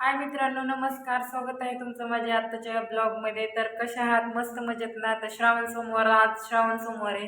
हाय मित्रांनो नमस्कार. स्वागत आहे तुमचं माझ्या आत्ताच्या ब्लॉगमध्ये. तर कशा आहात? मस्त मजेत ना? तर श्रावण सोमवार आज श्रावण सोमवार आहे.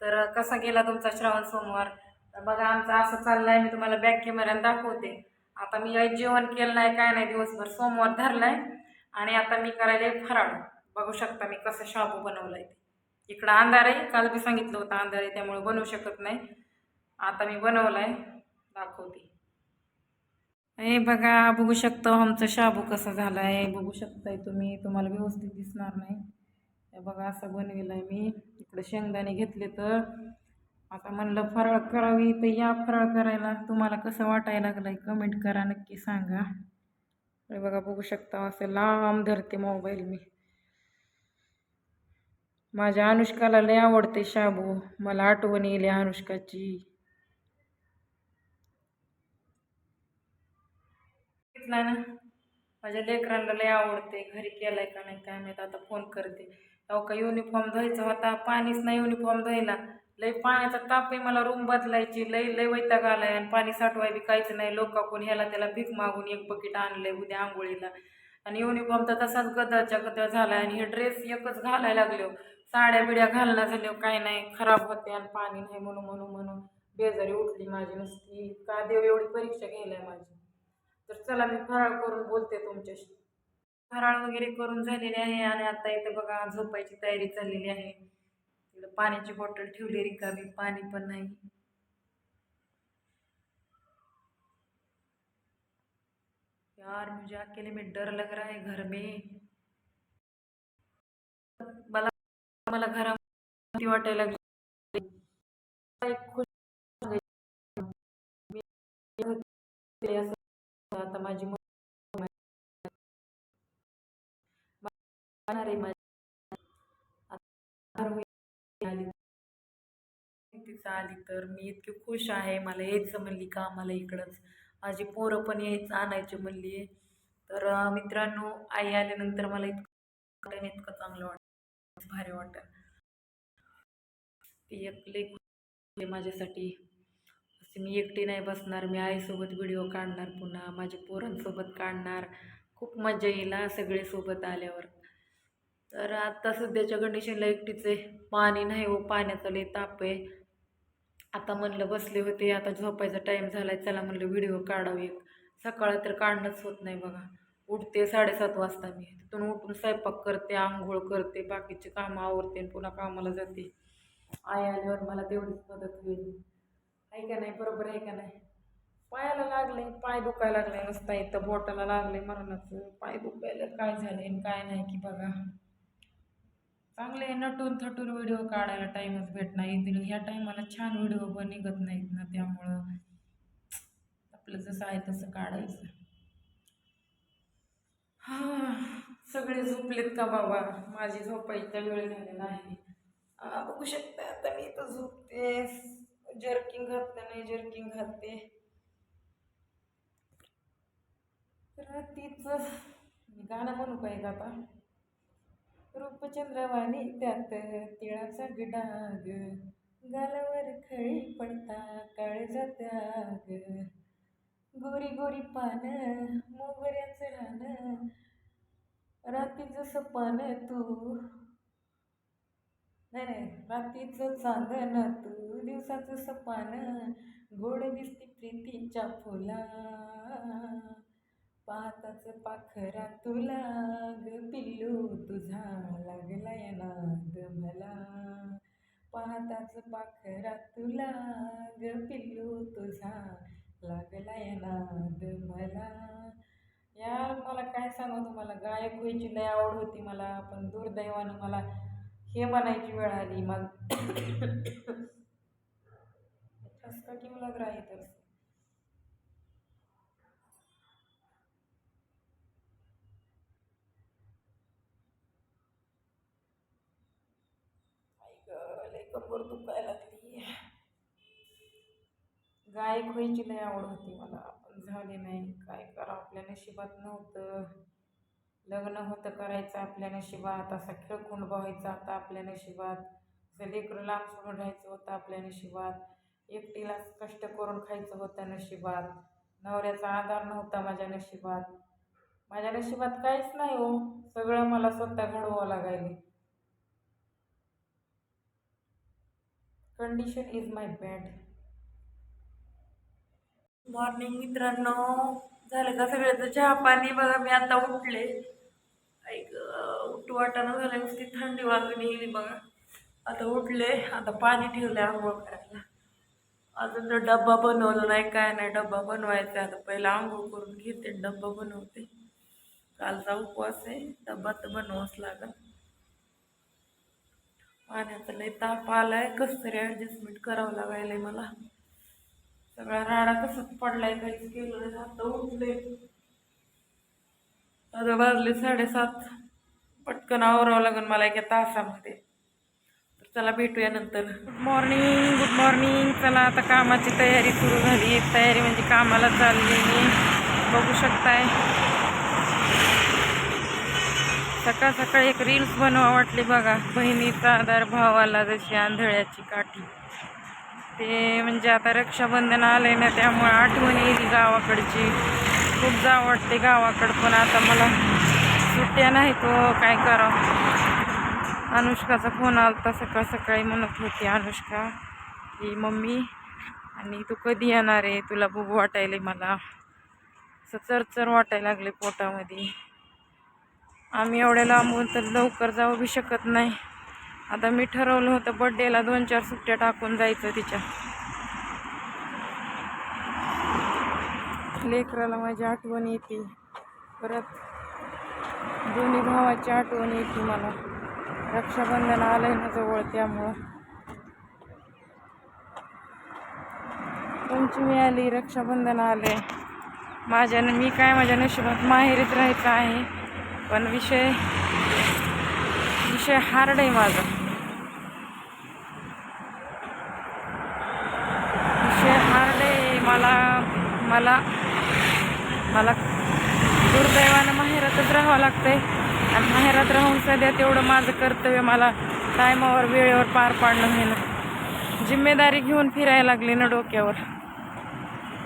तर कसा गेला तुमचा श्रावण सोमवार? तर बघा आमचं असं चाललं आहे मी तुम्हाला बॅक कॅमेऱ्यानं दाखवते. आता मी जेवण केलं नाही काय नाही दिवसभर सोमवार धरलाय. आणि आता मी करायला फराळ. बघू शकता मी कसं शाबू बनवलं आहे इकडं अंधार आहे. काल मी सांगितलं होतं अंधार आहे त्यामुळे बनवू शकत नाही. आता मी बनवलं आहे दाखवते. हे बघा बघू शकता आमचा शाबू कसा झाला आहे बघू शकताय तुम्ही तुम्हाला व्यवस्थित दिसणार नाही. हे बघा असं बनविलं आहे मी. इकडे शेंगदाणे घेतले तर आता म्हणलं फराळ करावी तर या फराळ करायला तुम्हाला कसं वाटायला लागलं आहे कमेंट करा नक्की सांगा. हे बघा बघू शकता असं लांब धरते मोबाईल मी. माझ्या अनुष्काला लय आवडते शाबू. मला आठवण येईल अनुष्काची. घेतला ना. माझ्या लेकरांना लय आवडते. घरी केलाय का नाही काय माहीत. आता फोन करते. अहो का युनिफॉर्म धुवायचा होता. पाणीच नाही युनिफॉर्म धुवायला लय पाण्याचा ताप आहे मला रूम बदलायची. लय लय वैताग आलाय आणि पाणी साठवाय बी काहीच नाही. लोक कोण ह्याला त्याला भीक मागून एक बकेट आणलंय उद्या आंघोळीला. आणि युनिफॉर्म तर तसाच गदळच्या गदळ झाला आणि हे ड्रेस एकच घालायला लागलो हो. साड्या बिड्या घालण्या झाल्या हो. काय नाही. खराब होते आणि पाणी नाही म्हणून म्हणून म्हणून. बेजारी उठली माझी नुसती. का देव एवढी परीक्षा घ्यायलाय माझी? तर चला मी फराळ करून बोलते तुमच्याशी. फराळ वगैरे करून झालेले आहे आणि आता इथं बघा झोपायची तयारी चाललेली आहे. तिकडं पाण्याची बॉटल ठेवली रिकामी पाणी पण नाही. यार मुझे अकेले में डर लग रहा है घर में. मला मला घरा वाटायला लागली. खुश आता माझी तिचा आली तिचं आली तर मी इतकी खुश आहे. मला यायचं म्हणली का मला इकडंच. माझी पोरं पण यायचं आणायची म्हणली. तर मित्रांनो आई आल्यानंतर मला इतकं इतकं चांगलं वाटतं भारी वाटतं ती एक लई आहे माझ्यासाठी. मी एकटी नाही बसणार मी आईसोबत व्हिडिओ काढणार पुन्हा माझ्या पोरांसोबत काढणार. खूप मजा येईल हा सगळे सोबत आल्यावर. तर आता सध्याच्या कंडिशनला एकटीच आहे. पाणी नाही हो पाण्याचा लई ताप आहे. आता म्हणलं बसले होते आता झोपायचा टाईम झाला आहे चला म्हणलं व्हिडिओ काढावं एक. सकाळ तर काढणंच होत नाही बघा. उठते साडेसात वाजता मी. तिथून उठून स्वयंपाक करते आंघोळ करते बाकीचे कामं आवरते आणि पुन्हा कामाला जाते. आई आल्यावर मला तेवढीच मदत होईल. आहे का नाही? बरोबर आहे का नाही? पायाला लागले पाय दुखायला लागले नसता इथं बोटाला लागले मरणाचं पाय दुखायला काय झाले काय नाही की बघा. चांगले नटून थटून व्हिडिओ काढायला टाईमच भेट नाही. येतील ह्या टाईमाला छान व्हिडिओ पण निघत नाहीत ना त्यामुळं. आपलं जसं आहे तसं काढायचं. हा सगळे झोपलेत का बाबा? माझी झोपायचा वेळ झालेला आहे. बघू शकता आता मी इथं झोपतेस. जर्किंग घातलं नाही जर्किंग घालते तर तिचं गाणं म्हणू पाहिजे आता? रूपचंद्रवाणी त्यात तिळाचा डाग गालावर खळी पडता काळजात आग गोरी गोरी पान मोगऱ्याचं रान राती जसं पान तू नाही नाही. रात्रीचं चांदण तू दिवसाचं सपान गोड दिसती प्रीतीच्या फुला. पाहताच पाखरा तुला ग पिल्लू तुझा लागलाय नाद मला. पाहताच पाखरा तुला ग पिल्लू तुझा लागलाय नाद मला. यार मला काय सांगू तुम्हाला? गायक व्हायची लय आवड होती मला पण दुर्दैवानं मला हे बनायची वेळ आली मग ठसका क्यों लग रहा है इधर से कंबर दुखायला लागली. गायक व्हायची लय आवड होती मला पण नाही. काय करा आपल्या नशिबात नव्हतं. लग्न होतं करायचं आपल्या नशिबात असा खेळखुंड व्हायचा. आता आपल्या नशिबात असं लेकरं लांब सोडून राहायचं होतं आपल्या नशिबात. एकटीला कष्ट करून खायचं होतं नशिबात. नवऱ्याचा आधार नव्हता माझ्या नशिबात. माझ्या नशिबात काहीच नाही हो. सगळं मला स्वतः घडवावं लागायले. Condition is my bad morning मित्रांनो. झालं का सगळ्याचं चहा पाणी बघा मी आता उठले. ऐक उठू वाटाणं झालं ती थंडी वाजून येईल बघा. आता उठले आता पाणी ठेवले आंघोळ करायला. अजून तर डब्बा बनवला नाही काय नाही डब्बा बनवायचा आता पहिला आंघोळ करून घेते डब्बा बनवते. कालचा उपवास आहे डब्बा तर बनवाच लागल. पाण्याचा लय ताप आलाय कसं तरी ॲडजस्टमेंट करावं लागायलंय मला. सगळा राडा कसंच पडलाय काहीच केलं नाही. आता उठले. आता वाजले साडेसात. पटकन आवरावं लागेल मला एका तासामध्ये. तर चला भेटूया नंतर. गुड मॉर्निंग गुड मॉर्निंग चला आता कामाची तयारी सुरू झाली. तयारी म्हणजे कामाला चालली मी. बघू शकताय. सकाळ सकाळी एक रील्स बनवा वाटली बघा. बहिणीचा आधार भावाला जशी आंधळ्याची काठी. ते म्हणजे आता रक्षाबंधन आलंय ना त्यामुळे आठवण येईल गावाकडची. खूप जावं वाटते गावाकडं पण आता मला सुट्ट्या नाही तो हो, काय करावं? अनुष्काचा फोन आला होता सकाळ सकाळी म्हणत होती अनुष्का की मम्मी आणि तू कधी येणार आहे? तुला बघू वाटायला मला. असं चरचर वाटायला लागले पोटामध्ये. आम्ही एवढ्या लांबून तर लवकर जाऊ बी शकत नाही. आता मी ठरवलं होतं बड्डेला दोन चार सुट्ट्या टाकून जायचं तिच्या. लेकराला माझी आठवण येते. परत दोन्ही भावाची आठवण येते मला. रक्षाबंधन आलंय ना जवळ त्यामुळं. पंचमी आली रक्षाबंधन आले माझ्या मी काय माझ्या नशिबात माहेरीच राहायचं आहे पण विषय विषय हार्ड आहे माझा. विषय हार्ड आहे मला मला मला दुर्दैवानं माहेरातच राहावं लागतंय. आणि माहेरात राहून सध्या तेवढं माझं कर्तव्य मला टायमावर वेळेवर पार पाडणं होईना जिम्मेदारी घेऊन फिरायला लागली ना डोक्यावर.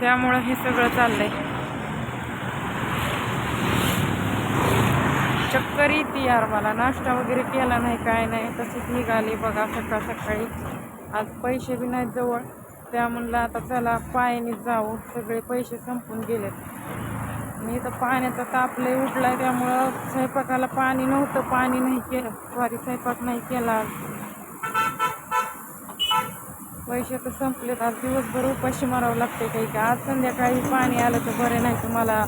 त्यामुळं हे सगळं चाललंय. चक्कर येते यार मला. नाश्ता वगैरे केला नाही काय नाही. तशीच निघाली बघा सकाळ सकाळी. आज पैसे बी नाहीत जवळ. त्या म्हणलं आता चला पायाने जाऊ. सगळे पैसे संपून गेलेत. आणि तर पाण्याचा ताप लय उठला त्यामुळं स्वयंपाकाला पाणी नव्हतं पाणी नाही केलं. सॉरी स्वयंपाक नाही केला. पैसे तर संपलेत. आज दिवसभर उपाशी मारावं लागते काही की? आज संध्याकाळी पाणी आलं तर बरे नाही तुम्हाला.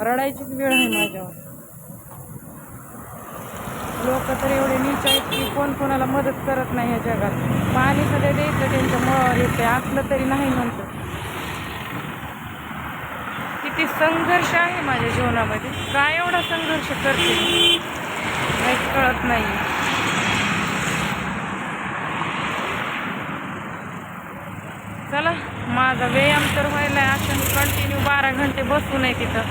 रडायचीच वेळ आहे माझ्यावर. लोक तर एवढे नीच आहेत की कोण कोणाला मदत करत नाही या जगात. पाणी सध्या द्यायचं त्यांच्या मुळावर येते असलं तरी नाही म्हणतं किती संघर्ष आहे माझ्या जीवनामध्ये. काय एवढा संघर्ष करते? काहीच कळत नाही. चला माझा व्यायाम तर व्हायला असं मी कंटिन्यू बारा घंटे बसून आहे तिथं.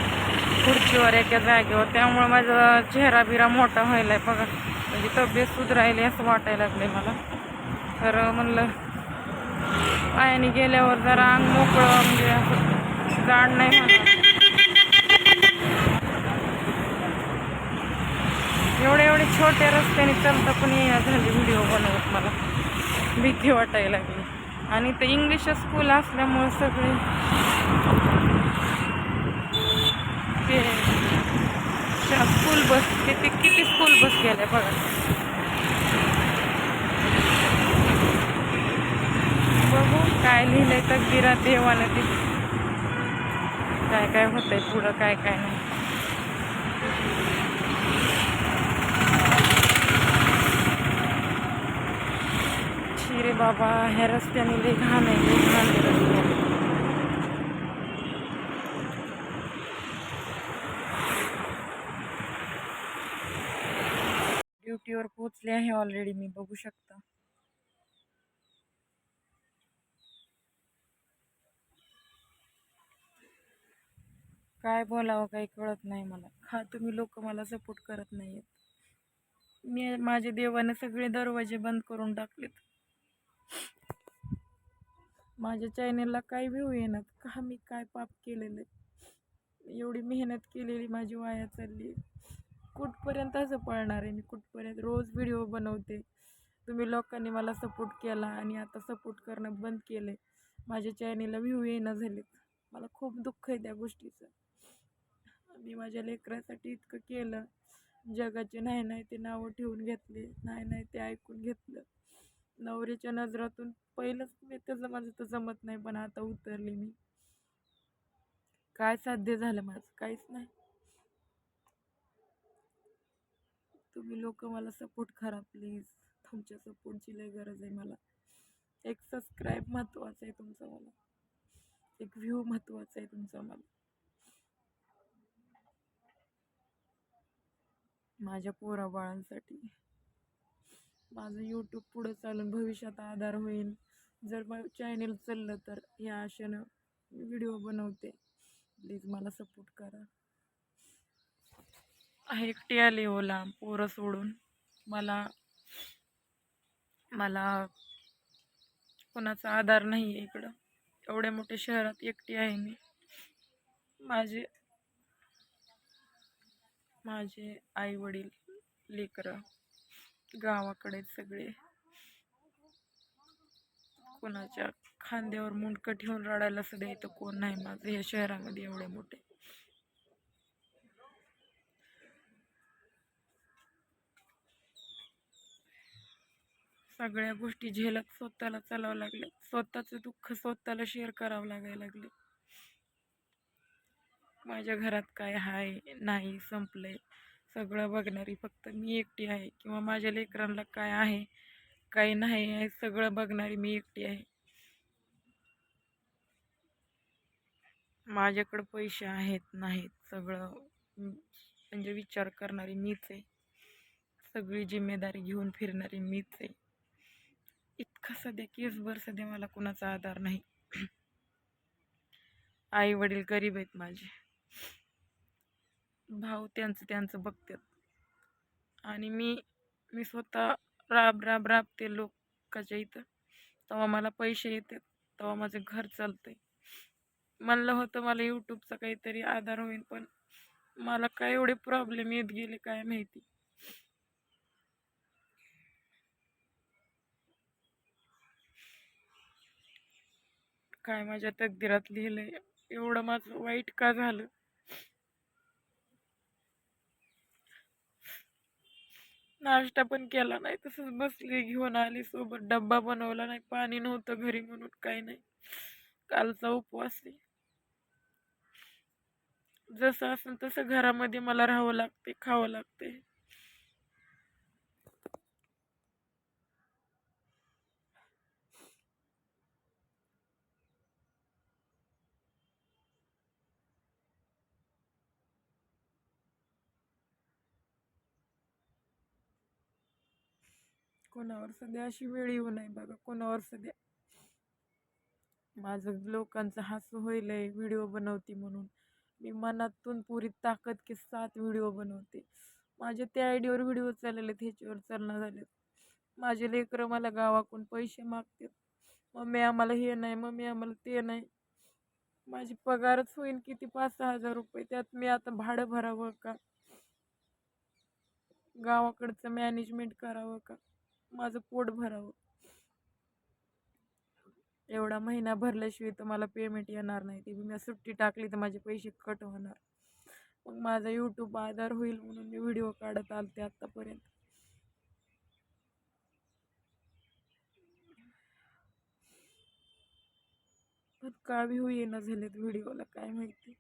खुर्चीवर एका जागेवर. त्यामुळं माझा चेहरा बिरा मोठा व्हायला आहे बघा. म्हणजे तब्येत सुधरायली असं वाटायला लागले मला. तर म्हणलं पायाने गेल्यावर जरा अंग मोकळं म्हणजे असं जाड नाही म्हणा एवढे एवढे छोट्या रस्त्याने चालता पण या झाली व्हिडिओ बनवत मला. भीती वाटायला लागली. आणि ते इंग्लिश स्कूल असल्यामुळं सगळे ते स्कूल बस किती किती स्कूल बस गेल्या बघा. बघू काय लिहिलंय तकदीरा देवानं ते. काय काय होतंय पुढं काय काय नाही. बाबा ह्या रस्त्याने लई घाण आहे लई घाण रस्त्याने ड्युटीवर पोहोचले आहे ऑलरेडी मी बघू शकता. काय बोलावं काही कळत नाही मला. हा तुम्ही लोक मला सपोर्ट करत नाहीत मी माझे देवाने सगळे दरवाजे बंद करून टाकलेत. माझ्या चॅनेलला काही व्ह्यू येणार का मी काय पाप केलेलं? आहे एवढी मेहनत केलेली माझी वाया चालली. कुठपर्यंत असं पळणार आहे मी? कुठपर्यंत? रोज व्हिडिओ बनवते. तुम्ही लोकांनी मला सपोर्ट केला आणि आता सपोर्ट करणं बंद केलं आहे माझ्या चॅनेलला व्ह्यू येणं झालेत. मला खूप दुःख आहे त्या गोष्टीचं. मी माझ्या लेकरासाठी इतकं केलं. जगाचे नाही नाही ते नावं ठेवून घेतले. नाही नाही ते ऐकून घेतलं. नवरीच्या नजरातून. पहिलंच मी त्याचं माझं तर जमत नाही पण आता उतरली मी. काय साध्य झालं माझं? काहीच नाही. तुम्ही लोक मला सपोर्ट करा प्लीज तुमच्या सपोर्टची लय गरज आहे मला. एक सबस्क्राईब महत्त्वाचं आहे तुमचा मला. एक व्ह्यू महत्त्वाचा आहे तुमचा मला. माझ्या पोराबाळांसाठी माझं यूट्यूब पुढं चालून भविष्यात आधार होईल. जर मग चॅनेल चाललं तर या आशेनं व्हिडिओ बनवते. प्लीज मला सपोर्ट करा. एकटी आली ओला पोरं सोडून. मला मला कोणाचा आधार नाही आहे इकडं. एवढ्या मोठ्या शहरात एकटी आहे मी. माझे माझे आई वडील लेकरं. गावाकडे सगळे. कोणाच्या खांद्यावर मुंडकं ठेवून रडायला सुद्धा इथं कोण नाही माझं. या शहरामध्ये एवढे मोठे. सगळ्या गोष्टी झेलत स्वतःला चालावं लागले. स्वतःचं दुःख स्वतःला शेअर करावं लागायला लागले. माझ्या घरात काय आहे नाही संपलंय. सगळं बघणारी. फक्त मी एकटी आहे किंवा माझ्या लेकरांना काय आहे काही नाही आहे सगळं बघणारी मी एकटी आहे. माझ्याकडं पैसे आहेत नाहीत. सगळं म्हणजे विचार करणारी मीच आहे. सगळी जिम्मेदारी घेऊन फिरणारी मीच आहे. इतका सध्या केसभर सध्या मला कुणाचा आधार नाही. आई वडील गरीब आहेत माझे. भाऊ त्यांचं त्यांचं बघतात. आणि मी मी स्वतः राब राब राबते लोकांच्या इथं. तेव्हा मला पैसे येतात तेव्हा माझं घर चालतंय. म्हणलं होतं मला यूट्यूबचा काहीतरी आधार होईल पण मला काय एवढे प्रॉब्लेम येत गेले काय माहिती? काय माझ्या तकदीरात लिहिलंय? एवढं माझं वाईट का झालं? नाश्ता पण केला नाही तसंच बसली घेऊन आली सोबत डब्बा बनवला नाही पाणी नव्हतं घरी म्हणून काही नाही. कालचा उपवास आहे. जसं असेल तसं घरामध्ये मला राहावं लागते खावं लागते. कोणावर सध्या अशी वेळ येऊ नये बघा कोणावर सध्या. माझं लोकांचं हसू होईल व्हिडिओ बनवते म्हणून. मी मनातून पुरी ताकद की सात व्हिडिओ बनवते. माझे त्या आयडीवर व्हिडिओ चाललेले ह्याच्यावर चालणं झाले माझे लेकरं मला गावाकडून पैसे मागतात. मम्मी आम्हाला हे नाही मम्मी आम्हाला ते नाही. माझी पगारच होईल किती? पाच सहा हजार रुपये. त्यात मी आता भाडं भरावं का? गावाकडचं मॅनेजमेंट करावं का? माझं पोट भरावं. एवढा महिना भरल्याशिवाय तर मला पेमेंट येणार नाही. ती मी सुट्टी टाकली तर माझे पैसे कट होणार. मग माझा यूट्यूब आधार होईल म्हणून मी व्हिडिओ काढत आलते आत्तापर्यंत पण का होईना झालेत व्हिडिओला काय माहिती.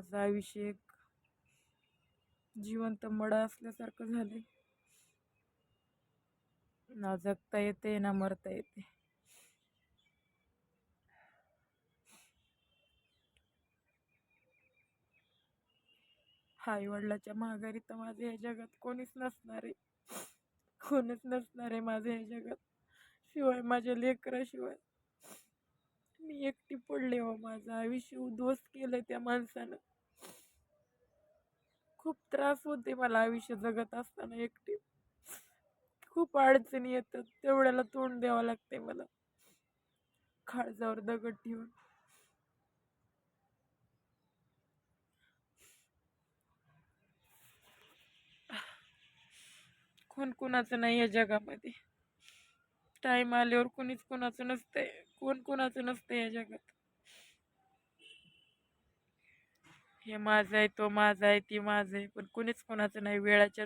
माझं आयुष्य एक जिवंत मडा असल्यासारखं झालंय. ना जगता येते ना मरता येते आई वडिलाच्या माघारी तर माझे ह्या जगात कोणीच नसणार आहे. कोणीच नसणार आहे माझ्या ह्या जगात. शिवाय माझ्या लेकराशिवाय. मी एकटी पडले हो माझं आयुष्य उद्ध्वस्त केलंय त्या माणसानं. खूप त्रास होते मला आयुष्य जगत असताना एकटी. खूप अडचणी येतात तेवढ्याला तोंड द्यावं लागते मला. खाळजावर दगड ठेवून. कोण कोणाचं नाही या जगामध्ये. टाईम आल्यावर कोणीच कोणाचं नसतंय. कोण कोणाचं नसतं या जगात. हे माझं आहे तो माझा आहे ती माझं आहे. पण कोणीच कोणाचं नाही. वेळाच्या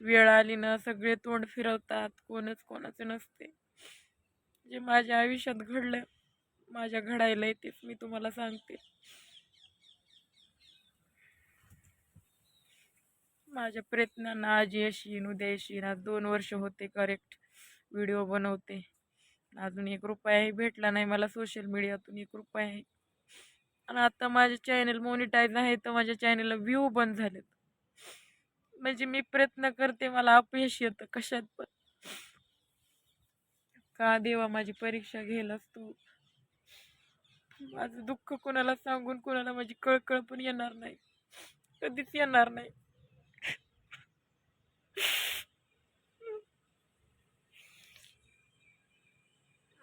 वेळ आली ना सगळे तोंड फिरवतात. कोणच कोणाचं नसते. जे माझ्या आयुष्यात घडलं माझ्या घडायला येतेच मी तुम्हाला सांगते. माझ्या प्रयत्नांना आज यश येईन उद्या यश येईन. आज दोन वर्ष होते करेक्ट व्हिडिओ बनवते. अजून एक रुपयाही भेटला नाही मला सोशल मीडियातून एक रुपयाही आणि आता माझे चॅनल मोनिटाईज आहे तर माझ्या चॅनलला व्ह्यू बंद झालेत. म्हणजे मी प्रयत्न करते मला अपयश येतं कशात पण. का देवा माझी परीक्षा घेलास तू? माझं दुःख कोणाला सांगून कोणाला माझी कळकळ पण येणार नाही. कधीच येणार नाही.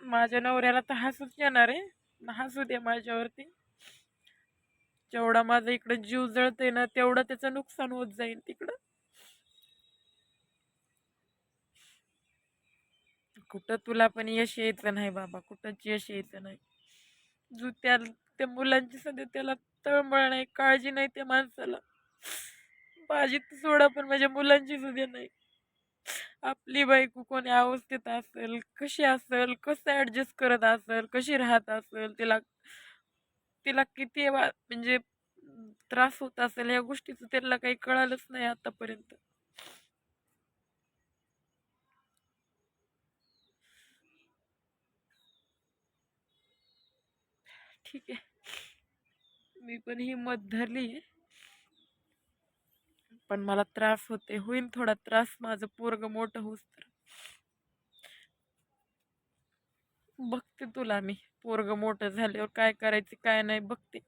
माझ्या नवऱ्याला तर हसूच येणार आहे. हसू दे माझ्यावरती. जेवढा माझा इकडं जीव जळते ना तेवढं त्याचं नुकसान होत जाईल तिकडं. कुठं तुला पण यश यायचं नाही बाबा कुठंच यश यायचं नाही. जो त्या त्या मुलांची सध्या त्याला तळमळ नाही काळजी नाही त्या माणसाला. माझी तर सोडा पण माझ्या मुलांची सुद्धा नाही. आपली बायको कोणी अवस्थेत असेल कशी असेल कसं ॲडजस्ट करत असेल कशी राहत असेल तिला तिला किती वा- म्हणजे त्रास होत असेल या गोष्टीचं त्याला काही कळालंच नाही आतापर्यंत. ठीक आहे. मी पण हिंमत धरली पण मला त्रास होते होईल थोडा त्रास माझं पोरग मोठं होऊस तर. बघते तुला मी. पोरग मोठं झाल्यावर काय करायचं काय नाही बघते.